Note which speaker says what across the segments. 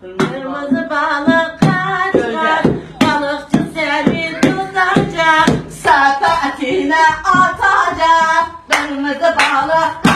Speaker 1: Kırmızı balık kaç kaç Balıkçı seni tutacak. Sepetine atacak. Kırmızı balık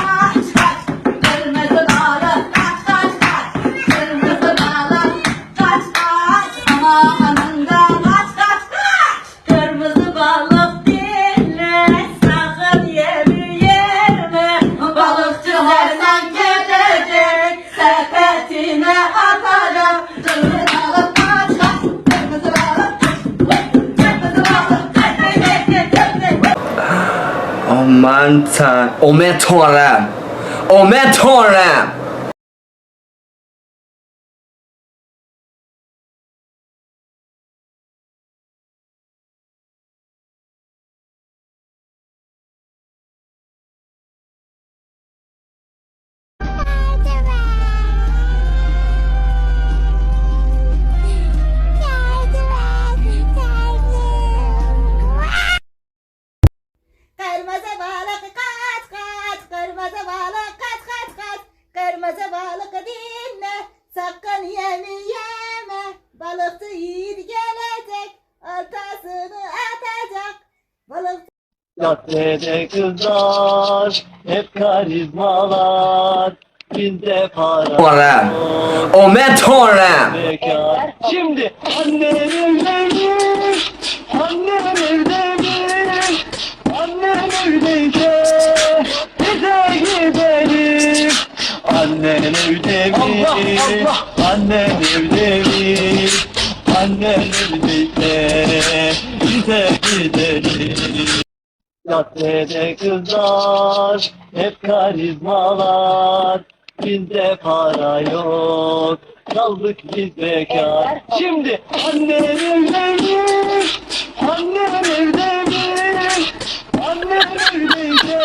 Speaker 2: Aman tan. Aman
Speaker 1: balıkçı yiğit gelecek, oltasını atacak, balık
Speaker 3: Caddede kızlar, hep karizmalar, bizde para.
Speaker 2: Aman tanrım.
Speaker 3: bekar. Şimdi annem evlenmiş, annem evlenmiş, annem evdeyse bize gidelim. Annen evdemiş, annen evdemiş, annen evdeyse bize gidelim. Caddede kızlar, hep karizmalar, bizde para yok, kaldık biz bekar. Şimdi annem evlenmiş, annem evlenmiş, annem evdeyse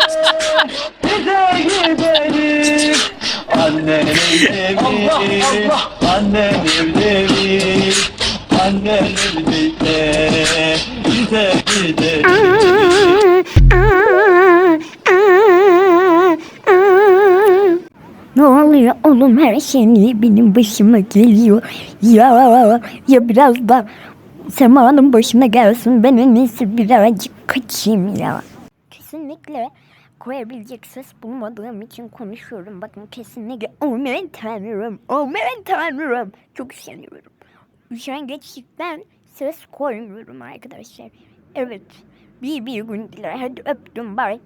Speaker 3: bize gidelim. Annen evdemiş, annen evdemiş, annen evdeyse bize gidelim.
Speaker 4: Ne oluyor oğlum her şey niye benim başıma geliyor ya ya biraz da Sema'nın başına gelsin ben en iyisi birazcık kaçayım ya. Kesinlikle koyabilecek ses bulmadığım için konuşuyorum. Bakın kesinlikle aman tanrım aman tanrım çok seviyorum. Üşengeçlikten ses koymuyorum arkadaşlar. Evet bir bir gün diler hadi öptüm bye.